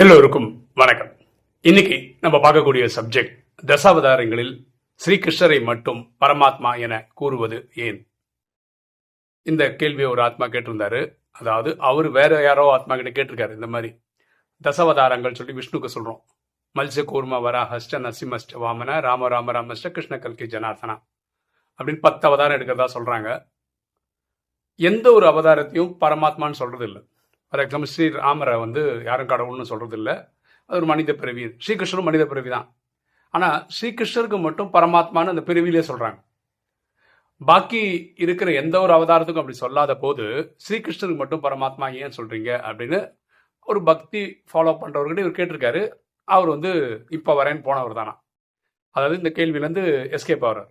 எல்லோருக்கும் வணக்கம். இன்னைக்கு நம்ம பார்க்கக்கூடிய சப்ஜெக்ட் தசாவதாரங்களில் ஸ்ரீகிருஷ்ணரை மட்டும் பரமாத்மா என கூறுவது ஏன்? இந்த கேள்வியை ஒரு ஆத்மா கேட்டிருந்தாரு. அதாவது அவர் வேற யாரோ ஆத்மா கிட்ட கேட்டிருக்காரு இந்த மாதிரி. தசாவதாரங்கள் சொல்லி விஷ்ணுக்கு சொல்றோம். மல்ச கூர்ம வராஹஸ்ட நசிமஸ்ட வாமன ராம ராம ராமஸ்ட கிருஷ்ண கல்கி ஜனார்த்தனா அப்படின்னு பத்து அவதாரம் எடுக்கிறதா சொல்றாங்க. எந்த ஒரு அவதாரத்தையும் பரமாத்மான்னு சொல்றது இல்லை ஃபார் எக்ஸாம்பிள் ஸ்ரீ ராமரை வந்து யாரும் கடவுள்னு சொல்கிறது இல்லை அது ஒரு மனித பிறவி. ஸ்ரீகிருஷ்ணரும் மனித பிறவி தான் ஆனால் ஸ்ரீகிருஷ்ணருக்கு மட்டும் பரமாத்மான்னு அந்த பிறவிலே சொல்கிறாங்க பாக்கி இருக்கிற எந்த ஒரு அவதாரத்துக்கும் அப்படி சொல்லாத போது ஸ்ரீகிருஷ்ணருக்கு மட்டும் பரமாத்மா ஏன் சொல்கிறீங்க அப்படின்னு ஒரு பக்தி ஃபாலோ பண்ணுறவர்கிட்ட இவர் கேட்டிருக்காரு. அவர் வந்து இப்போ வரேன்னு போனவர் தானா? அதாவது இந்த கேள்வியிலேருந்து எஸ்கேப் ஆகிறார்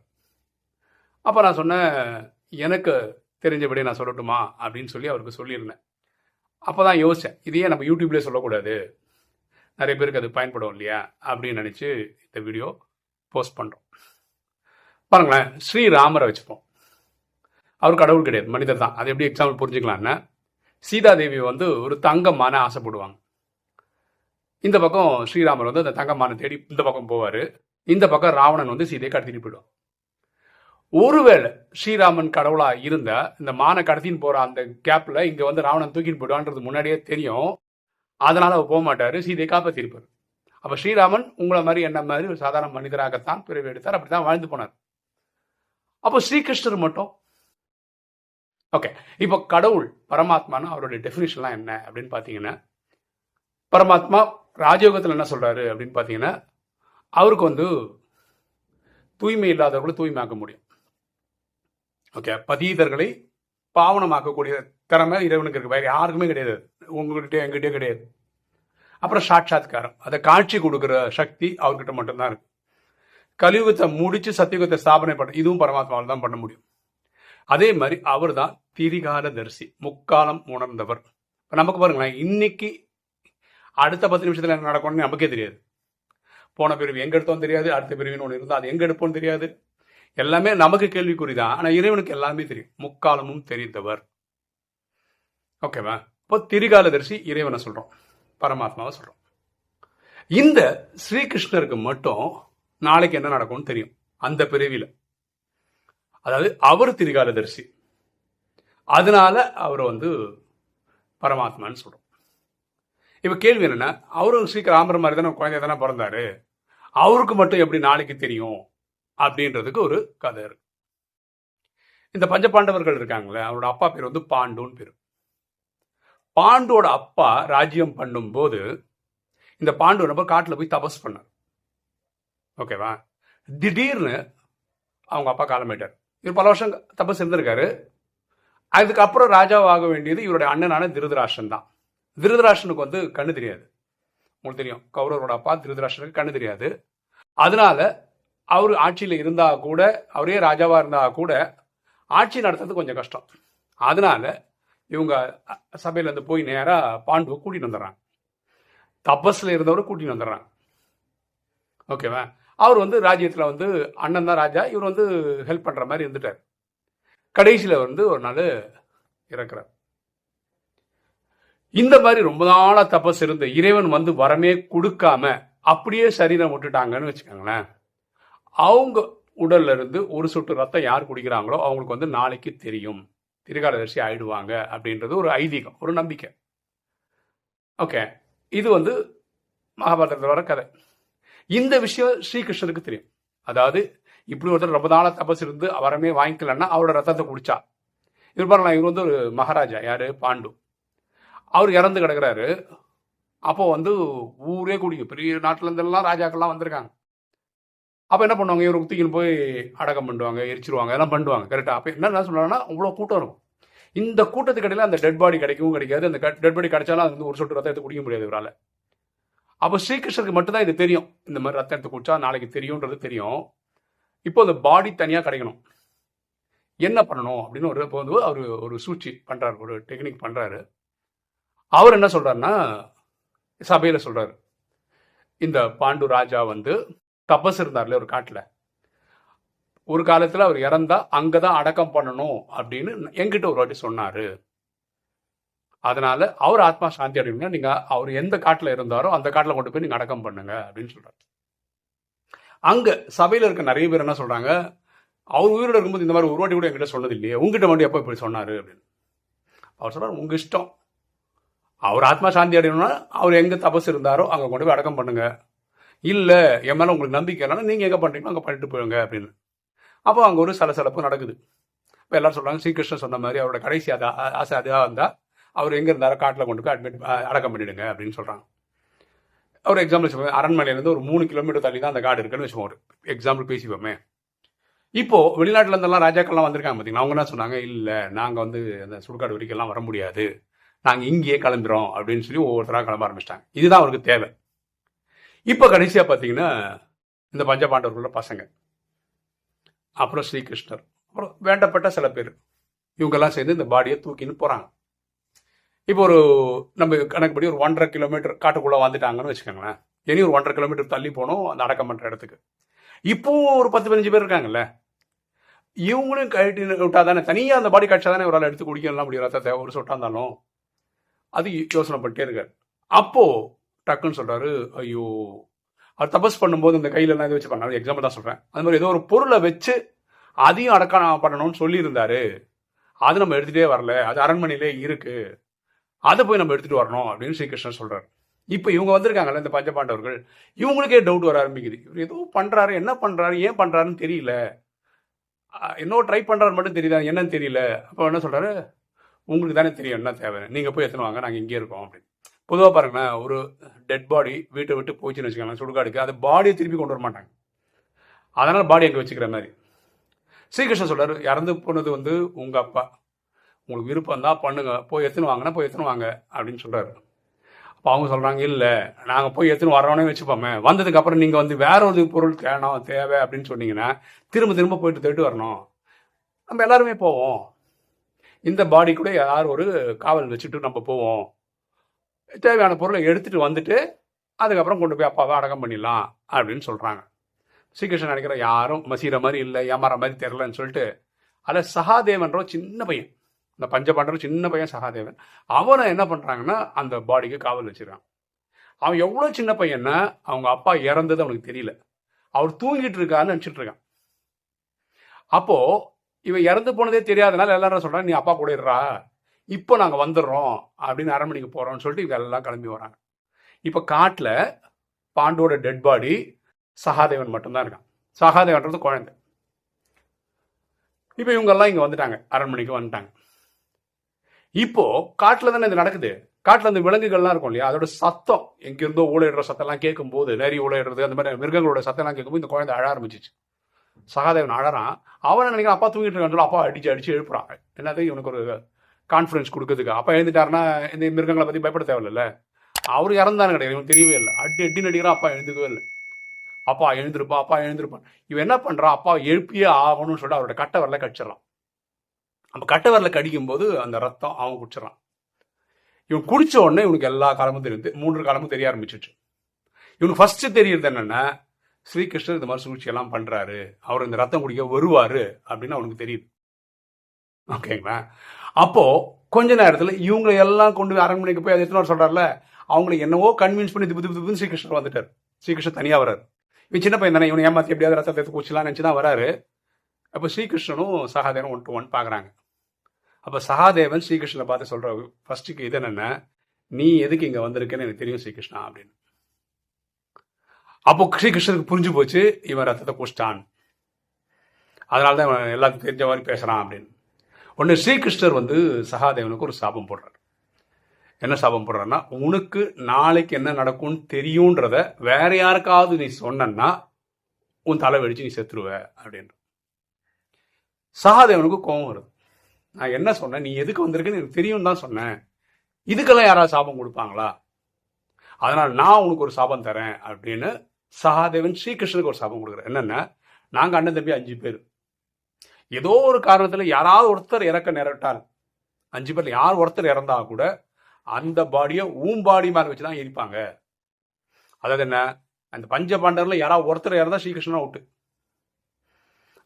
அப்போ நான் சொன்னேன் எனக்கு தெரிஞ்சபடி நான் சொல்லட்டுமா அப்படின்னு சொல்லி அவருக்கு சொல்லியிருந்தேன். அப்போ தான் யோசித்தேன் இதையே நம்ம யூடியூப்லேயே சொல்லக்கூடாது. நிறைய பேருக்கு அது பயன்படும் இல்லையா? அப்படின்னு நினச்சி இந்த வீடியோ போஸ்ட் பண்ணுறோம் பாருங்களேன் ஸ்ரீராமரை வச்சுப்போம். அவர் கடவுள் கிடையாது மனிதர் தான். அது எப்படி எக்ஸாம்பிள் புரிஞ்சுக்கலாம்னா சீதாதேவி வந்து ஒரு தங்கமான ஆசைப்படுவாங்க. இந்த பக்கம் ஸ்ரீராமர் வந்து அந்த தங்கமான தேடி இந்த பக்கம் போவார். இந்த பக்கம் ராவணன் வந்து சீதையை கடத்திட்டு போயிடுவான். ஒருவேளை ஸ்ரீராமன் கடவுளா இருந்தா இந்த மான கடத்தின்னு போற அந்த கேப்ல இங்க வந்து ராவணன் தூக்கின்னு போயிடுவான்றது முன்னாடியே தெரியும். அதனால அவர் போக மாட்டாரு. சீதையை காப்பாத்திருப்பார். அப்ப ஸ்ரீராமன் உங்களை மாதிரி என்ன மாதிரி ஒரு சாதாரண மனிதராகத்தான் பிறவி எடுத்தார். அப்படித்தான் வாழ்ந்து போனார். அப்போ ஸ்ரீகிருஷ்ணர் மட்டும் ஓகே இப்போ கடவுள் பரமாத்மானா அவருடைய டெஃபினிஷன்லாம் என்ன அப்படின்னு பார்த்தீங்கன்னா பரமாத்மா ராஜயோகத்தில் என்ன சொல்கிறாரு அப்படின்னு பார்த்தீங்கன்னா அவருக்கு வந்து தூய்மை இல்லாதவர்களை தூய்மையாக்க முடியும். ஓகே பதீதர்களை பாவனமாக்கக்கூடிய திறமை இறைவனுக்கு இருக்கு. வேற யாருக்குமே கிடையாது. உங்ககிட்ட எங்கிட்டே கிடையாது. அப்புறம் சாட்சாத்காரம். அதை காட்சி கொடுக்குற சக்தி அவர்கிட்ட மட்டும்தான் இருக்கு. கலியுகத்தை முடிச்சு சத்தியுகத்தை ஸ்தாபனை பண்ண இதுவும் பரமாத்மாவில் தான் பண்ண முடியும். அதே மாதிரி அவர் தான் திரிகால தரிசி முக்காலம் உணர்ந்தவர். இப்ப நமக்கு பாருங்களேன் இன்னைக்கு அடுத்த பத்து நிமிஷத்துல என்ன நடக்கும்னு நமக்கே தெரியாது. போன பிரிவு எங்க எடுத்தோம் தெரியாது அடுத்த பிரிவுன்னு ஒன்று இருந்தால் அது எங்க எடுப்போம்னு தெரியாது. எல்லாமே நமக்கு கேள்விக்குறி தான் ஆனால் இறைவனுக்கு எல்லாமே தெரியும். முக்காலமும் தெரிந்தவர். ஓகேவா இப்போ திரிகாலதரிசி இறைவனை சொல்கிறோம் பரமாத்மாவை சொல்கிறோம் இந்த ஸ்ரீகிருஷ்ணருக்கு மட்டும் நாளைக்கு என்ன நடக்கும்னு தெரியும். அந்த பிறவியில். அதாவது அவர் திரிகாலதரிசி. அதனால அவர் வந்து பரமாத்மான்னு சொல்கிறோம் இப்போ கேள்வி என்னென்னா அவரும் ஸ்ரீ ராமர் மாதிரி தானே குழந்தை தானே பிறந்தாரு. அவருக்கு மட்டும் எப்படி நாளைக்கு தெரியும்? அப்படின்றதுக்கு ஒரு கதை இருக்கு. இந்த பஞ்சபாண்டவர்கள் இருக்காங்களே அவரோட அப்பா பேர் வந்து பாண்டுன்னு பேர். பாண்டோட அப்பா ராஜ்யம் பண்ணும்போது இந்த பாண்டு நம்ம காட்டில் போய் தபஸ் பண்ணார். ஓகேவா திடீர்னு அவங்க அப்பா காலமாயிட்டார் இவர் பல வருஷம் தபஸ் இருந்திருக்காரு. அதுக்கப்புறம் ராஜாவாக வேண்டியது இவருடைய அண்ணனான திருதராஷன் தான். திருதராஷனுக்கு வந்து கண்ணு தெரியாது. உங்களுக்கு தெரியும் கௌரவரோட அப்பா திருதராஷனுக்கு கண்ணு தெரியாது. அதனால அவர் ஆட்சியில் இருந்தா கூட அவரே ராஜாவாக இருந்தா கூட ஆட்சி நடத்துறது கொஞ்சம் கஷ்டம். அதனால இவங்க சபையிலேருந்து போய் நேராக பாண்டுவை கூட்டிகிட்டு வந்துடுறாங்க. தபஸில் இருந்தவரை கூட்டிட்டு வந்துடுறாங்க. ஓகேவா? அவர் வந்து ராஜ்யத்தில் வந்து அண்ணன் தான் ராஜா இவர் வந்து ஹெல்ப் பண்ணுற மாதிரி இருந்துட்டார். கடைசியில் வந்து ஒரு நாள் இறக்குறார். இந்த மாதிரி ரொம்ப நாளாக தபஸ் இருந்த இறைவன் வந்து வரமே கொடுக்காம அப்படியே சரீரம் விட்டுட்டாங்கன்னு வச்சுக்கோங்களேன். அவங்க உடல்ல இருந்து ஒரு சொட்டு ரத்தம் யார் குடிக்கிறாங்களோ அவங்களுக்கு வந்து நாளைக்கு தெரியும். திரிகாலதரிசி ஆயிடுவாங்க அப்படின்றது ஒரு ஐதீகம் ஒரு நம்பிக்கை. ஓகே இது வந்து மகாபாரதத்தில் வர கதை. இந்த விஷயம் ஸ்ரீகிருஷ்ணருக்கு தெரியும். அதாவது இப்படி ஒருத்தர் ரொம்ப நாளாக தபஸ் இருந்து வரமே வாங்கிக்கலன்னா அவரோட ரத்தத்தை குடிச்சா. இவர் பாருங்களா இவர் வந்து ஒரு மகாராஜா யார்? பாண்டு. அவர் இறந்து கிடக்கிறாரு. அப்போ வந்து ஊரே குடிக்கும். பெரிய நாட்டுல இருந்தெல்லாம் ராஜாக்கள்லாம் வந்திருக்காங்க. அப்போ என்ன பண்ணுவாங்க? இவர் தூக்கின்னு போய் அடக்கம் பண்ணுவாங்க எரிச்சிருவாங்க எல்லாம் பண்ணுவாங்க கரெக்டாக அப்போ என்ன சொல்கிறாங்கன்னா அவ்வளோ கூட்டம் இருக்கும். இந்த கூட்டத்துக்கு இடையில அந்த டெட் பாடி கிடைக்கவும் கிடைக்காது. அந்த டெட் பாடி கிடைச்சாலும் அது வந்து ஒரு சொட்டு ரத்தத்தை எடுத்து குடிக்க முடியாது இவரால். அப்போ ஸ்ரீகிருஷ்ணருக்கு மட்டும்தான் இது தெரியும். இந்த மாதிரி ரத்தம் எடுத்து குடிச்சா நாளைக்கு தெரியும்ன்றது தெரியும். இப்போ அந்த பாடி தனியாக கிடைக்கணும். என்ன பண்ணணும் அப்படின்னு ஒரு இப்போ வந்து அவர் ஒரு சூழ்ச்சி பண்ணுறாரு ஒரு டெக்னிக் பண்ணுறாரு அவர் என்ன சொல்கிறாருன்னா சபையில் சொல்கிறாரு இந்த பாண்டு ராஜா வந்து தபஸ் இருந்தார்ல ஒரு காட்டில். ஒரு காலத்தில் அவர் இறந்தா அங்கதான் அடக்கம் பண்ணணும் அப்படின்னு எங்கிட்ட ஒரு வாட்டி சொன்னார். அதனால அவர் ஆத்மா சாந்தி அடையணும்னா நீங்கள் அவர் எந்த காட்டில் இருந்தாரோ அந்த காட்டில் கொண்டு போய் நீங்கள் அடக்கம் பண்ணுங்க அப்படின்னு சொல்கிறார் அங்கே சபையில் இருக்க நிறைய பேர் என்ன சொல்கிறாங்க அவர் உயிரோட இருக்கும்போது இந்த மாதிரி ஒரு வாட்டி கூட என்கிட்ட சொன்னது இல்லையே. உங்ககிட்ட மட்டும் எப்போ இப்படி சொன்னார் அப்படின்னு. அவர் சொல்கிறார் உங்கள் இஷ்டம். அவர் ஆத்மா சாந்தி அடையணும்னா அவர் எங்கே தபஸ் இருந்தாரோ அங்கே கொண்டு போய் அடக்கம் பண்ணுங்க. இல்லை என் மேலே உங்களுக்கு நம்பிக்கை இல்லைன்னா நீங்கள் எங்கே பண்ணுறீங்களோ அங்கே பண்ணிட்டு போயிடுங்க அப்படின்னு. அப்போ அங்கே ஒரு சலசலப்பு நடக்குது. இப்போ எல்லாரும் சொல்கிறாங்க ஸ்ரீகிருஷ்ணன் சொன்ன மாதிரி அவரோட கடைசி அதை ஆசை அதாக இருந்தால் அவர் எங்கே இருந்தாரோ காட்டில் கொண்டு போய் அட்மிட் அடக்கம் பண்ணிவிடுங்க அப்படின்னு சொல்கிறாங்க ஒரு எக்ஸாம்பிள் வச்சுக்கோங்க அரண்மனையிலேருந்து ஒரு மூணு கிலோமீட்டர் தள்ளி தான் அந்த காடு இருக்குன்னு வச்சுக்கோங்க ஒரு எக்ஸாம்பிள் பேசிப்போமே. இப்போது வெளிநாட்டிலேருந்தெல்லாம் ராஜாக்கள்லாம் வந்திருக்காங்க பார்த்தீங்கன்னா அவங்க என்ன சொன்னாங்க? இல்லை நாங்கள் வந்து அந்த சுடுகாடு வரைக்கெல்லாம் வர முடியாது. நாங்கள் இங்கேயே கிளம்புறோம் அப்படின்னு சொல்லி ஒவ்வொருத்தராக கிளம்ப ஆரம்பிச்சிட்டாங்க. இதுதான் அவருக்கு தேவை. இப்போ கடைசியாக பார்த்தீங்கன்னா இந்த பஞ்சபாண்டவர்களோட பசங்க. அப்புறம் ஸ்ரீகிருஷ்ணர். அப்புறம் வேண்டப்பட்ட சில பேர். இவங்கெல்லாம் சேர்ந்து இந்த பாடியை தூக்கின்னு போகிறாங்க இப்போ ஒரு நம்ம கணக்குப்படி ஒரு ஒன்றரை கிலோமீட்டர் காட்டுக்குள்ளே வந்துட்டாங்கன்னு வச்சுக்கோங்களேன். இனி ஒரு ஒன்றரை கிலோமீட்டர் தள்ளி போனோம் அந்த அடக்கம் பண்ணுற இடத்துக்கு. இப்போவும் ஒரு பத்து பதினஞ்சு பேர் இருக்காங்கல்ல. இவங்களும் கழட்டி விட்டா தானே தனியாக அந்த பாடி காட்சா தானே ஒரு ஆள் எடுத்து குடிக்கலாம் முடியும். ரத்தத்தை ஒரு சொட்டாக இருந்தாலும். அது யோசனை பண்ணிட்டே இருக்காரு. அப்போது டக்குன்னு சொல்கிறாரு ஐயோ. அவர் தபஸ் பண்ணும்போது இந்த கையில் எல்லாம் இது வச்சு பண்ணாரு எக்ஸாம்பிள் தான் சொல்கிறேன் அது மாதிரி ஏதோ ஒரு பொருளை வச்சு அதையும் அடக்கம் பண்ணணும்னு சொல்லியிருந்தாரு. அது நம்ம எடுத்துகிட்டே வரல. அது அரண்மனையிலே இருக்குது அதை போய் நம்ம எடுத்துகிட்டு வரணும் அப்படின்னு ஸ்ரீகிருஷ்ணன் சொல்கிறார் இப்போ இவங்க வந்திருக்காங்கல்ல இந்த பஞ்சபாண்டவர்கள். இவங்களுக்கே டவுட் வர ஆரம்பிக்குது. இவர் ஏதோ பண்ணுறாரு என்ன பண்ணுறாரு ஏன் பண்ணுறாருன்னு தெரியல. என்னோ ட்ரை பண்ணுறாரு மட்டும் தெரியுதா என்னன்னு தெரியல. அப்போ என்ன சொல்கிறாரு உங்களுக்கு தானே தெரியும் என்ன தேவை நீங்கள் போய் எத்தனை வாங்க நாங்கள் இங்கே இருக்கோம் அப்படின்னு. பொதுவாக பாருங்களேன் ஒரு டெட் பாடி வீட்டை விட்டு போச்சுன்னு வச்சுக்கோங்களேன் சுடுகாடுக்கு அது பாடியை திருப்பி கொண்டு வர மாட்டாங்க. அதனால் பாடி அங்கே வச்சுக்கிற மாதிரி. ஸ்ரீகிருஷ்ணன் சொல்கிறார் இறந்து போனது வந்து உங்கள் அப்பா. உங்களுக்கு விருப்பம் தான் பண்ணுங்க. போய் எத்தனை வாங்கினா போய் எத்தனை வாங்க அப்படின்னு சொல்கிறாரு அப்போ அவங்க சொல்கிறாங்க இல்லை நாங்கள் போய் எத்தனை வரோன்னே வச்சுப்போமே. வந்ததுக்கு அப்புறம் நீங்கள் வந்து வேற ஒரு பொருள் தேணும் தேவை அப்படின்னு சொன்னீங்கன்னா திரும்ப திரும்ப போயிட்டு தேட்டு வரணும். நம்ம எல்லாருமே போவோம். இந்த பாடி கூட யார் ஒரு காவல் வச்சுட்டு நம்ம போவோம். தேவையான பொருளை எடுத்துட்டு வந்துட்டு அதுக்கப்புறம் கொண்டு போய் அப்பாவை அடக்கம் பண்ணிடலாம் அப்படின்னு சொல்கிறாங்க ஸ்ரீகிருஷ்ணன் நினைக்கிற யாரும் மசீர மாதிரி இல்லை ஏமாற மாதிரி தெரிலன்னு சொல்லிட்டு அதில் சகாதேவன்ற சின்ன பையன் இந்த பஞ்சபாண்டவர் சின்ன பையன் சகாதேவன் அவனை என்ன பண்ணுறாங்கன்னா அந்த பாடிக்கு காவல் வச்சுருக்கான் அவன் எவ்வளோ சின்ன பையன்னா அவங்க அப்பா இறந்தது அவனுக்கு தெரியல. அவர் தூங்கிட்டு இருக்கான்னு நினச்சிட்டு இருக்கான். அப்போ இவன் இறந்து போனதே தெரியாதனால எல்லாரும் சொல்கிறான் நீ அப்பா கூட இருறா இப்போ நாங்கள் வந்துடுறோம் அப்படின்னு அரண்மனைக்கு போகிறோம்னு சொல்லிட்டு இவங்க எல்லாம் கிளம்பி வராங்க. இப்போ காட்டில் பாண்டோட டெட் பாடி சகாதேவன் மட்டும்தான் இருக்கான். சகாதேவன்றது குழந்தை. இப்போ இவங்கெல்லாம் இங்கே வந்துட்டாங்க அரண்மனைக்கு வந்துட்டாங்க. இப்போ காட்டில் தானே இது நடக்குது. காட்டில் அந்த விலங்குகள்லாம் இருக்கும் இல்லையா? அதோட சத்தம் எங்கிருந்தோ ஊழையிடுற சத்தம்லாம் கேட்கும்போது நிறைய ஊழையிடுறது அந்த மாதிரி மிருகங்களோட சத்தம்லாம் கேட்கும்போது இந்த குழந்தை அழ ஆரம்பிச்சிச்சு. சகாதேவன் அழறான். அவனை நினைக்கிறான்? அப்பா தூங்கிட்டு இருக்கான்னு சொல்லி அப்பா அடிச்சு அடிச்சு எழுப்புறாங்க என்னது? இவனுக்கு ஒரு கான்ஃபிடன்ஸ் கொடுக்கறதுக்கு. அப்போ எழுந்துட்டாருன்னா இந்த மிருகங்களை பற்றி பயப்பட தேவையில்ல அவர் இறந்தானு கிடையாது இவன் தெரியவே இல்லை. அடி அடி நடிகரா அப்பா எழுந்துக்கவே இல்லை. அப்பா எழுந்திருப்பா அப்பா எழுந்திருப்பான். இவன் என்ன பண்ணுறான் அப்பா எழுப்பியே ஆகணும்னு சொல்லிட்டு அவரோட கட்டை வரல கடிச்சிடறான். நம்ம கட்டை வரல கடிக்கும் போது அந்த ரத்தம் அவன் குடிச்சிடறான். இவன் குடிச்ச உடனே இவனுக்கு எல்லா காலமும் தெரியுது. மூன்று காலமும் தெரிய ஆரம்பிச்சிச்சு இவனுக்கு ஃபர்ஸ்ட் தெரியறது என்னன்னா ஸ்ரீகிருஷ்ணர் இந்த மாதிரி சூழ்ச்சியெல்லாம் பண்ணுறாரு அவர் இந்த ரத்தம் குடிக்க வருவார் அப்படின்னு அவனுக்கு தெரியுது. ஓகேங்களா? அப்போ கொஞ்ச நேரத்தில் இவங்களை எல்லாம் கொண்டு போய் அரண்மனைக்கு போய் எத்தனை வாரம் சொல்றாருல? அவங்களை என்னவோ கன்வின்ஸ் பண்ணி திப்பு திப்பு திப்புன்னு ஸ்ரீகிருஷ்ணர் வந்துட்டார். ஸ்ரீகிருஷ்ணன் தனியாக வராரு. இவன் சின்ன பையன் தானே இவனை ஏமாத்தி எப்படியாவது ரத்தத்தை எடுத்து குச்சிலாம் நினச்சி தான் வராரு. அப்போ ஸ்ரீகிருஷ்ணனும் சகாதேவனும் ஒன் டு ஒன் பார்க்குறாங்க அப்போ சகாதேவன் ஸ்ரீகிருஷ்ணனை பார்த்து சொல்ற ஃபர்ஸ்ட்டுக்கு இது என்னென்ன நீ எதுக்கு இங்கே வந்திருக்கேன்னு எனக்கு தெரியும் ஸ்ரீகிருஷ்ணா அப்படின்னு. அப்போ ஸ்ரீகிருஷ்ணனுக்கு புரிஞ்சு போச்சு இவன் ரத்தத்தை குடிச்சிட்டான். அதனால தான் இவன் எல்லாத்துக்கும் தெரிஞ்ச மாதிரி பேசுகிறான் அப்படின்னு. ஒன்று ஸ்ரீகிருஷ்ணர் வந்து சகாதேவனுக்கு ஒரு சாபம் போடுறார். என்ன சாபம் போடுறாருன்னா உனக்கு நாளைக்கு என்ன நடக்கும்னு தெரியுன்றத வேற யாருக்காவது நீ சொன்னா உன் தலை வெடிச்சு நீ செத்துருவ அப்படின்னு சகாதேவனுக்கு கோபம் வருது. நான் என்ன சொன்னேன்? நீ எதுக்கு வந்திருக்குன்னு எனக்கு தெரியும் தான் சொன்னேன். இதுக்கெல்லாம் யாராவது சாபம் கொடுப்பாங்களா? அதனால் நான் உனக்கு ஒரு சாபம் தரேன் அப்படின்னு சகாதேவன் ஸ்ரீகிருஷ்ணனுக்கு ஒரு சாபம் கொடுக்குறேன் என்னென்ன நாங்கள் அண்ணன் தம்பி அஞ்சு பேர். ஏதோ ஒரு காரணத்தில் யாராவது ஒருத்தர் இறக்க நேரட்டால் அஞ்சு பேரில் யார் ஒருத்தர் இறந்தா கூட அந்த பாடியை ஊம்பாடி மாதிரி வச்சு தான் எரிப்பாங்க. அதாவது என்ன? அந்த பஞ்ச பாண்டவரில் யாராவது ஒருத்தர் இறந்தா ஸ்ரீகிருஷ்ணன் அவுட்டு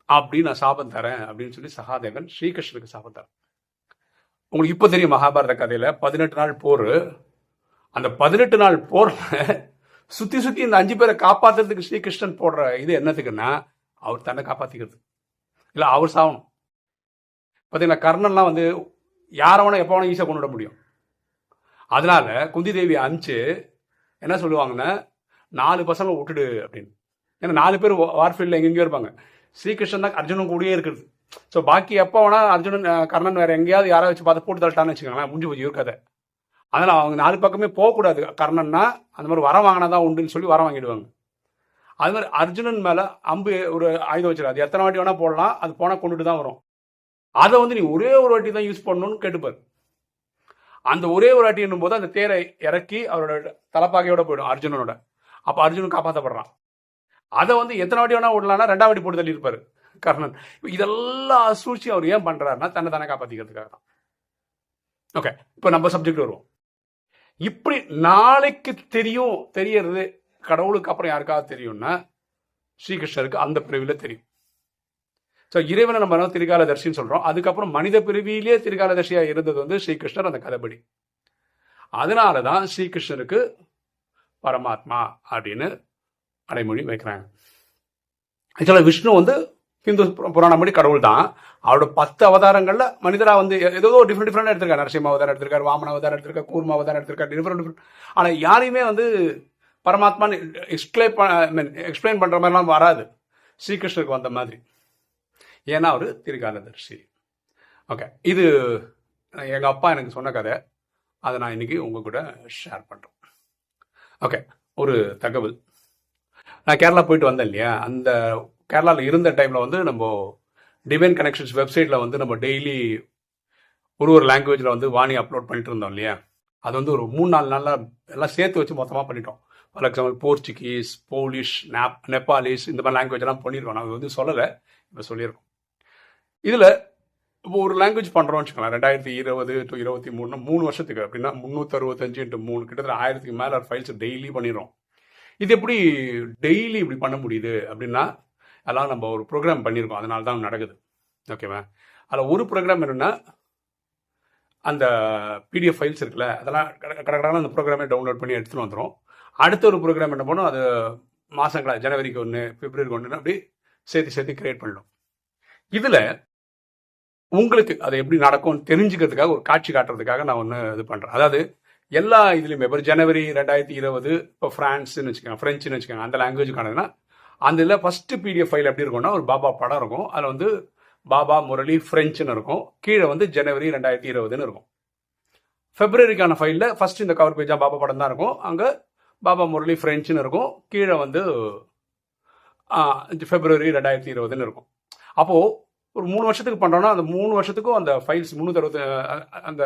அப்படின்னு நான் சாபம் தரேன் அப்படின்னு சொல்லி சகாதேவன் ஸ்ரீகிருஷ்ணனுக்கு சாபம் தரேன். உங்களுக்கு இப்போ தெரியும் மகாபாரத கதையில் பதினெட்டு நாள் போர். அந்த பதினெட்டு நாள் போரில் சுற்றி சுற்றி இந்த அஞ்சு பேரை காப்பாற்றுறதுக்கு ஸ்ரீகிருஷ்ணன் போடுற இது என்னத்துக்குன்னா அவர் தன்னை காப்பாற்றிக்கிறது இல்லை அவர் சாகணும் பார்த்தீங்கன்னா கர்ணன்லாம் வந்து யாரை வேணால் எப்போ வேணால் ஈஸியாக கொண்டு விட முடியும். அதனால குந்தி தேவி அனுப்பிச்சு என்ன சொல்லுவாங்கன்னா நாலு பசங்களை விட்டுடு அப்படின்னு. ஏன்னா நாலு பேர் வார்ஃபீல்டில் எங்கெங்கேயோ இருப்பாங்க. ஸ்ரீகிருஷ்ணன் தான் அர்ஜுனன் கூடயே இருக்குது ஸோ பாக்கி எப்போ வேணால் அர்ஜுனன் கர்ணன் வேறு எங்கேயாவது யாராவது வச்சு பார்த்து போட்டு தள்ளிட்டான்னு வச்சுக்கோங்களேன் முடிஞ்சு போய் இருக்காத அதனால் அவங்க நாலு பக்கமே போகக்கூடாது. கர்ணன்னா அந்த மாதிரி வரம் வாங்கினா தான் உண்டுன்னு சொல்லி வரம் வாங்கிடுவாங்க. அது மாதிரி அர்ஜுனன் மேலே அம்பு ஒரு ஆயுதம் வச்சிருக்காது அது எத்தனை வாட்டி வேணால் போடலாம். அது போனால் கொண்டுட்டு தான் வரும். அதை வந்து நீ ஒரே ஒரு வாட்டி தான் யூஸ் பண்ணணும்னு கேட்டுப்பார். அந்த ஒரே ஒரு வாட்டின்னும் போது அந்த தேரை இறக்கி அவரோட தலைப்பாகையோட போயிடும் அர்ஜுனனோட. அப்போ அர்ஜுனன் காப்பாற்றப்படுறான் அதை வந்து எத்தனை வாட்டி வேணா விடலாம்னா ரெண்டாம் வாட்டி போட்டு தள்ளி இருப்பாரு கர்ணன். இதெல்லாம் சூழ்ச்சி அவர் ஏன் பண்ணுறாருன்னா தன்னை தானே காப்பாற்றிக்கிறதுக்காக தான். ஓகே இப்போ நம்ம சப்ஜெக்ட் வருவோம். இப்படி நாளைக்கு தெரியும் தெரியறது கடவுளுக்கு அப்புறம் யாருக்காவது தெரியும்னா ஸ்ரீகிருஷ்ணருக்கு அந்த பிரிவில் தெரியும். ஸோ இறைவனை நம்ம வந்து திரிகாலதர்ஷின்னு அதுக்கப்புறம் மனித பிரிவிலேயே திரிகாலதர்ஷியா இருந்தது வந்து ஸ்ரீகிருஷ்ணர் அந்த கதபடி அதனால தான் ஸ்ரீகிருஷ்ணருக்கு பரமாத்மா அப்படின்னு அடைமொழி வைக்கிறாங்க. ஆக்சுவலாக விஷ்ணு வந்து ஹிந்து புர- புராணம் படி கடவுள் தான் அவரோட பத்து அவதாரங்களில் மனிதராக வந்து ஏதோ டிஃப்ரெண்ட் டிஃப்ரெண்ட் எடுத்திருக்காரு. நரசிம்ம அவதாரம் எடுத்திருக்காரு வாமன அவதாரம் எடுத்திருக்காரு கூர்ம அவதாரம் எடுத்திருக்காரு டிஃப்ரெண்ட் டிஃப்ரெண்ட் ஆனால் யாரையுமே வந்து பரமாத்மான்னு எக்ஸ்பிளைன் மீன் எக்ஸ்பிளைன் பண்ணுற மாதிரிலாம் வராது. ஸ்ரீகிருஷ்ணருக்கு வந்த மாதிரி. ஏன்னா அவர் திரிகாலதர்ஷி ஓகே இது எங்கள் அப்பா எனக்கு சொன்ன கதை. அதை நான் இன்னைக்கு உங்கள் கூட ஷேர் பண்ணுறோம் ஓகே ஒரு தகவல். நான் கேரளா போயிட்டு வந்தேன் இல்லையா? அந்த கேரளாவில் இருந்த டைமில் வந்து நம்ம டிவைன் கனெக்ஷன்ஸ் வெப்சைட்டில் வந்து நம்ம டெய்லி ஒரு ஒரு லாங்குவேஜில் வந்து வாணி அப்லோட் பண்ணிட்டு இருந்தோம் இல்லையா? அது வந்து ஒரு மூணு நாலு நாளில் எல்லாம் சேர்த்து வச்சு மொத்தமாக பண்ணிட்டோம். ஃபார் எக்ஸாம்பிள் போர்ச்சுகீஸ் போலிஷ் நேப் நெப்பாலிஸ் இந்த மாதிரி லாங்குவேஜ் எல்லாம் பண்ணியிருக்கோம் நாங்கள் வந்து சொல்லலை இப்போ சொல்லியிருக்கோம் இதில் இப்போ ஒரு லாங்குவேஜ் பண்ணுறோம்னு வச்சுக்கலாம் ரெண்டாயிரத்தி இருபது டு இருபத்தி மூணு மூணு வருஷத்துக்கு. அப்படின்னா முந்நூற்றறுபத்தஞ்சு இன்ட்டு மூணு. கிட்டத்தட்ட ஆயிரத்துக்கு மேலே ஃபைல்ஸ் டெய்லி பண்ணிடுறோம். இது எப்படி டெய்லி இப்படி பண்ண முடியுது அப்படின்னா அதெல்லாம் நம்ம ஒரு ப்ரோக்ராம் பண்ணியிருக்கோம் அதனால தான் நடக்குது. ஓகேவா அதில் ஒரு ப்ரோக்ராம் என்னென்னா அந்த பிடிஎஃப் ஃபைல்ஸ் இருக்குல்ல அதெல்லாம் கடற்கடான அந்த ப்ரோக்ராமே டவுன்லோட் பண்ணி எடுத்துகிட்டு வந்துடும் அடுத்த ஒரு ப்ரோக்ராம் என்ன பண்ணோம்? அது மாதங்களா ஜனவரிக்கு ஒன்று பிப்ரவரிக்கு ஒன்று அப்படி சேர்த்து சேர்த்து கிரியேட் பண்ணிடும் இதில் உங்களுக்கு அது எப்படி நடக்கும்னு தெரிஞ்சுக்கிறதுக்காக ஒரு காட்சி காட்டுறதுக்காக நான் ஒன்று இது பண்ணுறேன் அதாவது எல்லா இதுலையுமே இப்போ ஜனவரி ரெண்டாயிரத்தி இருபது இப்போ ஃப்ரான்ஸ்னு வச்சுக்கோங்க ஃப்ரெஞ்சுன்னு வச்சுக்கோங்க அந்த லாங்குவேஜுக்கானதுன்னா அந்த இதில் ஃபஸ்ட்டு பிடிஎஃப் ஃபைல் எப்படி இருக்கும்னா ஒரு பாபா படம் இருக்கும். அதில் வந்து பாபா முரளி ஃப்ரெஞ்சுன்னு இருக்கும். கீழே வந்து ஜனவரி ரெண்டாயிரத்தி இருபதுன்னு இருக்கும். ஃபெப்ரவரிக்கான ஃபைலில் ஃபர்ஸ்ட் இந்த கவர் பேஜாக பாபா படம் தான் இருக்கும். அங்கே பாபா முரளி ஃப்ரெஞ்சுன்னு இருக்கும். கீழே வந்து ஆ, ஃபெப்ரவரி ரெண்டாயிரத்தி இருபதுன்னு இருக்கும். அப்போது ஒரு மூணு வருஷத்துக்கு பண்ணுறோன்னா அந்த மூணு வருஷத்துக்கும் அந்த ஃபைல்ஸ் முந்நூற்றி அறுபத்தி அந்த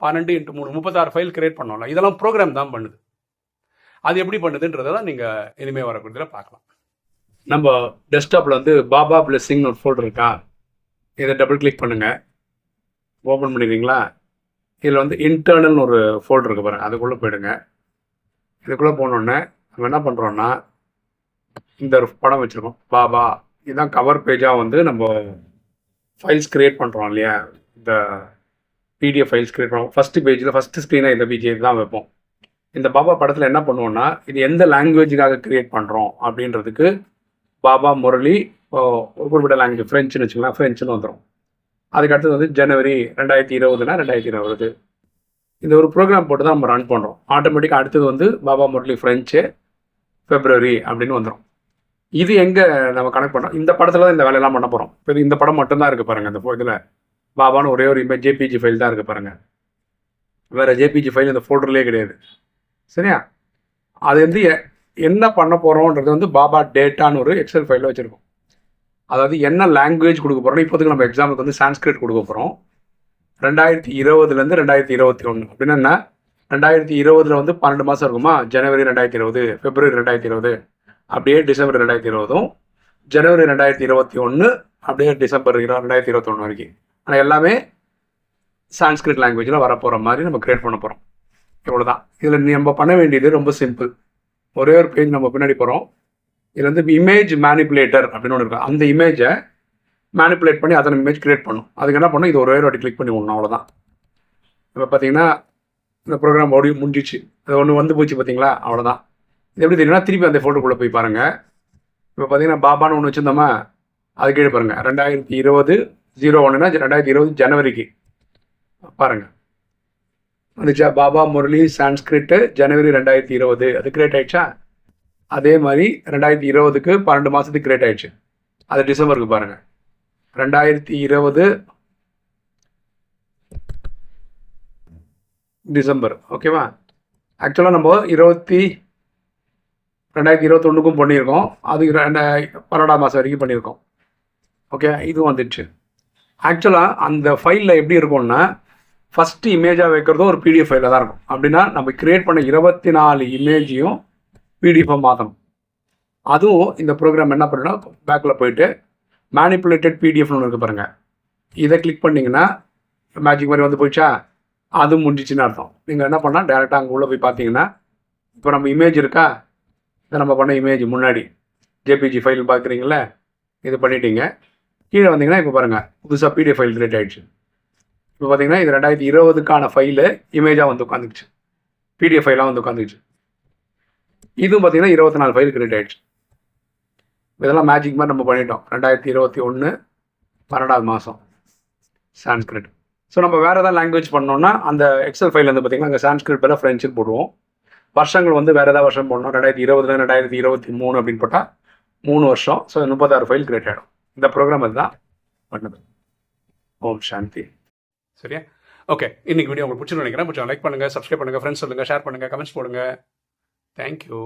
பன்னெண்டு இன்ட்டு மூணு முப்பத்தாறு ஃபைல் கிரியேட் பண்ணோம்ல இதெல்லாம் ப்ரோக்ராம் தான் பண்ணுது. அது எப்படி பண்ணுதுன்றதை தான் நீங்கள் இனிமேல் வரக்கூடியதில் பார்க்கலாம். நம்ம டெஸ்க்டாப்பில் வந்து பாபா பிளெஸிங்னு ஒரு ஃபோல்டர் இருக்கா? இதை டபுள் கிளிக் பண்ணுங்கள் ஓப்பன் பண்ணிடுறீங்களா? இதில் வந்து இன்டர்னல்னு ஒரு ஃபோல்டர் இருக்கு பாருங்கள் அதுக்குள்ளே போயிடுங்க. இதுக்குள்ளே போனோடனே நம்ம என்ன பண்ணுறோன்னா இந்த ஒரு படம் வச்சுருக்கோம். பாபா இதுதான் கவர் பேஜாக வந்து நம்ம ஃபைல்ஸ் க்ரியேட் பண்ணுறோம் இல்லையா? இந்த பிடிஎஃப் ஃபைல்ஸ் க்ரியேட் பண்ணுவோம் ஃபஸ்ட்டு பேஜில் ஃபஸ்ட்டு ஸ்க்ரீனாக இந்த பிஜே தான் வைப்போம். இந்த பாபா படத்தில் என்ன பண்ணுவோன்னா இது எந்த லாங்குவேஜுக்காக க்ரியேட் பண்ணுறோம் அப்படின்றதுக்கு பாபா முரளி ஒரு குறிப்பிட்ட லாங்குவேஜ் ஃப்ரெஞ்சுன்னு வச்சுக்கலாம் ஃப்ரெஞ்சுன்னு வந்துடும் அதுக்கடுத்தது வந்து ஜனவரி ரெண்டாயிரத்தி இருபதுனா ரெண்டாயிரத்தி இருபது. இந்த ஒரு ப்ரோக்ராம் போட்டு தான் நம்ம ரன் பண்ணுறோம் ஆட்டோமேட்டிக்காக அடுத்தது வந்து பாபா முரளி ஃப்ரெஞ்சு ஃபெப்ரவரி அப்படின்னு வந்துடும் இது எங்கே நம்ம கனெக்ட் பண்ணுறோம் இந்த படத்தில் தான் இந்த வேலையெல்லாம் பண்ண போகிறோம் இப்போ இது இந்த படம் மட்டும்தான் இருக்குது பாருங்கள் இந்த இதில் பாபான்னு ஒரே ஒரு இமேஜ் ஜேபிஜி ஃபைல் தான் இருக்குது பாருங்கள் வேறு ஜேபிஜி ஃபைல் இந்த ஃபோல்டர்லேயே கிடையாது. சரியா? அது வந்து எ- என்ன பண்ண போகிறோன்றது வந்து பாபா டேட்டான்னு ஒரு எக்ஸல் ஃபைலில் வச்சுருக்கோம். அதாவது என்ன லாங்குவேஜ் கொடுக்க போகிறோம் இப்போதைக்கு நம்ம எக்ஸாமுக்கு வந்து சான்ஸ்கிரிட் கொடுக்க போகிறோம் ரெண்டாயிரத்தி இருபதுலேருந்து ரெண்டாயிரத்தி இருபத்தி ஒன்று அப்படின்னா ரெண்டாயிரத்தி இருபதுல வந்து பன்னெண்டு மாதம் இருக்குமா? ஜனவரி ரெண்டாயிரத்தி இருபது பிப்ரவரி ரெண்டாயிரத்தி இருபது. அப்படியே டிசம்பர் ரெண்டாயிரத்தி இருபதும் ஜனவரி ரெண்டாயிரத்தி இருபத்தி ஒன்று அப்படியே டிசம்பர் இரு- ரெண்டாயிரத்தி இருபத்தொன்று வரைக்கும். ஆனால் எல்லாமே சான்ஸ்கிரிட் லாங்குவேஜில் வரப்போகிற மாதிரி நம்ம கிரியேட் பண்ண போகிறோம் இவ்வளோதான் இதில் நம்ம பண்ண வேண்டியது ரொம்ப சிம்பிள். ஒரே ஒரு பேஜ் நம்ம பின்னாடி போகிறோம் இதில் வந்து இமேஜ் மேனிப்புலேட்டர் அப்படின்னு ஒன்று இருக்கும் அந்த இமேஜை மேனிப்புலேட் பண்ணி அதன் இமேஜ் கிரியேட் பண்ணும். அதுக்கு என்ன பண்ணும்? இது ஒரு வாட்டி கிளிக் பண்ணி விடணும் அவ்வளோதான் இப்போ பார்த்தீங்கன்னா இந்த ப்ரோக்ராம் ஓடி முடிஞ்சிச்சு. அது ஒன்று வந்து போச்சு பார்த்தீங்களா அவ்வளோதான் இது எப்படி தெரியும்னா திருப்பி அந்த ஃபோட்டோக்குள்ளே போய் பாருங்கள் இப்போ பார்த்தீங்கன்னா பாபான்னு ஒன்று வச்சுருந்தோமா? அது கீழே பாருங்கள் ரெண்டாயிரத்தி இருபது ஜீரோ ஒன்றுனா ரெண்டாயிரத்தி இருபது ஜனவரிக்கு. பாருங்கள் வந்துச்சா? பாபா முரளி சான்ஸ்கிரிட்டு ஜனவரி ரெண்டாயிரத்தி இருபது. அது கிரியேட் ஆயிடுச்சா? அதே மாதிரி ரெண்டாயிரத்தி இருபதுக்கு பன்னெண்டு மாதத்துக்கு கிரியேட் ஆயிடுச்சு. அது டிசம்பருக்கு பாருங்கள் ரெண்டாயிரத்தி இருபது டிசம்பர். ஓகேவா? ஆக்சுவலாக நம்ம இருபத்தி ரெண்டாயிரத்தி இருபத்தொன்றுக்கும் பண்ணியிருக்கோம். அது பன்னெண்டாம் மாதம் வரைக்கும் பண்ணியிருக்கோம். ஓகே? இதுவும் வந்துடுச்சு. ஆக்சுவலாக அந்த ஃபைலில் எப்படி இருக்கும்னா ஃபஸ்ட்டு இமேஜாக வைக்கிறதும் ஒரு பிடிஎஃப் ஃபைலில் தான் இருக்கும். அப்படின்னா நம்ம கிரியேட் பண்ண இருபத்தி நாலு இமேஜையும் பிடிஎஃபாக மாற்றணும் அதுவும் இந்த ப்ரோக்ராம் என்ன பண்ணணும் பேக்கில் போயிட்டு மேனிப்புலேட்டட் பிடிஎஃப்னு ஒன்று இருக்கு பாருங்கள் இதை கிளிக் பண்ணிங்கன்னா மேஜிக் மாதிரி வந்து போயிடுச்சா? அது முடிஞ்சிச்சுன்னு அர்த்தம். நீங்கள் என்ன பண்ணால் டேரெக்டாக அங்கே உள்ளே போய் பார்த்தீங்கன்னா இப்போ நம்ம இமேஜ் இருக்கா? இதை நம்ம பண்ண இமேஜ் முன்னாடி. ஜேபிஜி ஃபைல் பார்க்குறீங்களே இது பண்ணிட்டீங்க. கீழே வந்தீங்கன்னா இப்போ பாருங்கள் புதுசாக பிடிஎஃப் ஃபைல் கிரியேட் ஆகிடுச்சு இப்போ பார்த்தீங்கன்னா இது ரெண்டாயிரத்தி இருபதுக்கான ஃபைலு இமேஜாக வந்து உட்காந்துக்குச்சு பிடிஎஃப் ஃபைலாக வந்து உட்காந்துக்குச்சு இதுவும் பார்த்தீங்கன்னா இருபத்தி நாலு ஃபைல் கிரியேட் ஆகிடுச்சு இதெல்லாம் மேஜிக் மாதிரி நம்ம பண்ணிட்டோம். ரெண்டாயிரத்தி இருபத்தி ஒன்று பன்னெண்டாவது மாதம் சான்ஸ்கிரிட் ஸோ நம்ம வேறு ஏதாவது லாங்குவேஜ் பண்ணோம்னா அந்த எக்ஸல் ஃபைல் வந்து பார்த்தீங்கன்னா அங்கே சான்ஸ்கிரிட் பேரில் ஃப்ரெஞ்சுன்னு போடுவோம். வருஷங்கள் வந்து வேறு ஏதாவது வருஷம் போடணும். ரெண்டாயிரத்தி இருபதுல ரெண்டாயிரத்தி இருபத்தி மூணு அப்படின்னு போட்டால் மூணு வருஷம். ஸோ முப்பத்தாறு ஃபைல் கிரியேட் ஆகிடும் இந்த ப்ரோக்ராம் அதுதான் பண்ணுது. ஓம் சாந்தி. சரியா? ஓகே இன்னைக்கு வீடியோ உங்களுக்கு பிடிச்சிருந்து நினைக்கிறேன். கொஞ்சம் லைக் பண்ணுங்கள் சப்ஸ்கிரைப் பண்ணுங்கள் ஃப்ரெண்ட்ஸ் சொல்லுங்கள் ஷேர் பண்ணுங்கள் கமெண்ட்ஸ் போடுங்க. தேங்க்யூ